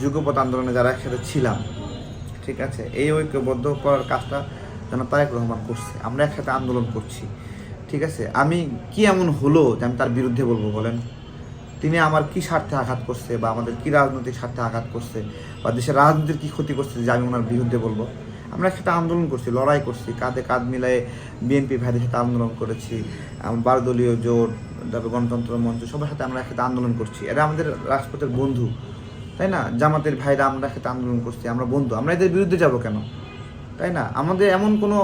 যুগপথ আন্দোলনে যারা একসাথে ছিলাম, ঠিক আছে? এই ঐক্যবদ্ধ করার কাজটা যেন তারেক রহমান করছে। আমরা একসাথে আন্দোলন করছি, ঠিক আছে? আমি কি এমন হলো যে আমি তার বিরুদ্ধে বলব বলেন? তিনি আমার কি স্বার্থে আঘাত করছে বা আমাদের কি রাজনৈতিক স্বার্থে আঘাত করছে বা দেশের রাজনীতির কি ক্ষতি করছে যে আমি ওনার বিরুদ্ধে বলব? আমরা একসাথে আন্দোলন করছি, লড়াই করছি, কাঁধে কাঁধ মিলায়ে বিএনপি ভাইদের সাথে আন্দোলন করেছি বারদলীয় জোট, তারপর গণতন্ত্র মঞ্চ, সবার সাথে আমরা একসাথে আন্দোলন করছি। এরা আমাদের রাজপথের বন্ধু। তাই না? জামাতের ভাইরা আমরা একসাথে আন্দোলন করছি, আমরা বন্ধু, আমরা এদের বিরুদ্ধে যাব কেন? তাই না? আমাদের এমন কোনো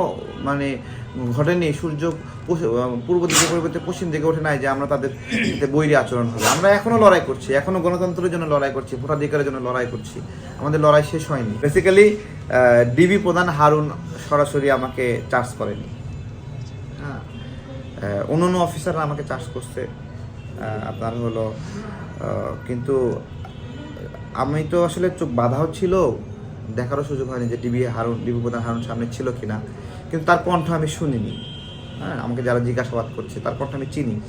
মানে ঘটেনি, সূর্য পূর্ব দিকে পরিবর্তে পশ্চিম দিকে ওঠে নাই যে আমরা তাদের সাথে বৈরী আচরণ হবে আমরা এখনও লড়াই করছি, এখনও গণতন্ত্রের জন্য লড়াই করছি, ভোটাধিকারের জন্য লড়াই করছি। আমাদের লড়াই শেষ হয়নি। বেসিক্যালি ডিবি প্রধান হারুন সরাসরি আমাকে চার্জ করেনি। হ্যাঁ। অন্য অফিসাররা আমাকে চার্জ করছে। আপনার হলো কিন্তু আমি তো আসলে চোখ বাধাও ছিল, দেখারও সুযোগ হয়নি যে ডিবি হারুন ডিবি প্রধান হারুন সামনে ছিল কিনা। কিন্তু তার কণ্ঠ আমি শুনিনি। হ্যাঁ আমাকে যারা জিজ্ঞাসাবাদ করছে, তার কণ্ঠ আমি চিনি।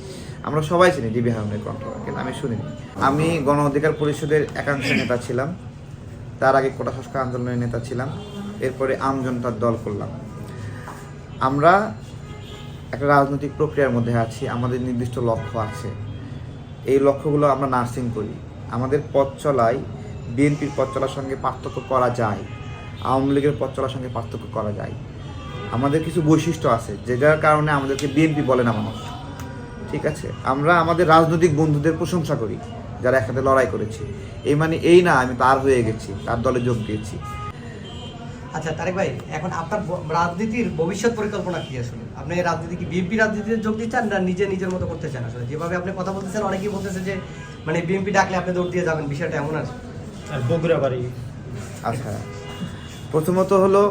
আমরা সবাই চিনি ডিবি হারুনের কণ্ঠ, কিন্তু আমি শুনিনি। আমি গণ অধিকার পরিষদের একাংশ নেতা ছিলাম। তার আগে কোটা সংস্কার আন্দোলনের নেতা ছিলাম। এরপরে আমজনতার দল করলাম। আমরা একটা রাজনৈতিক প্রক্রিয়ার মধ্যে আছি। আমাদের নির্দিষ্ট লক্ষ্য আছে। এই লক্ষ্যগুলো আমরা নার্সিং করি। আমাদের পথ চলায় বিএনপির পথ চলার সঙ্গে পার্থক্য করা যায়, আওয়ামী লীগের পথ চলার সঙ্গে পার্থক্য করা যায়। আমাদের কিছু বৈশিষ্ট্য আছে, যে যার কারণে আমাদেরকে বিএনপি বলে না মানুষ। ঠিক আছে? আমরা আমাদের রাজনৈতিক বন্ধুদের প্রশংসা করি, যারা একসাথে লড়াই করেছি। এই মানে এই না, আমি তার হয়ে গেছি, তার দলে যোগ দিয়েছি। আচ্ছা তারেক ভাই, এখন আপনার রাজনীতির ভবিষ্যৎ পরিকল্পনা কি আসলে? আপনি রাজনীতি কি বিএনপি রাজনীতিতে যোগ দিচ্ছেন না নিজে নিজের মতো করতে চান আসলে? যেভাবে আপনি কথা বলতেছেন, অনেকেই বলতেছে যে মানে বিএমপি ডাকলে আপনি দৌড় দিয়ে যাবেন বিষয়টা এমন আছে। আর বগুড়া বাড়ি আচ্ছা। প্রথমত হলো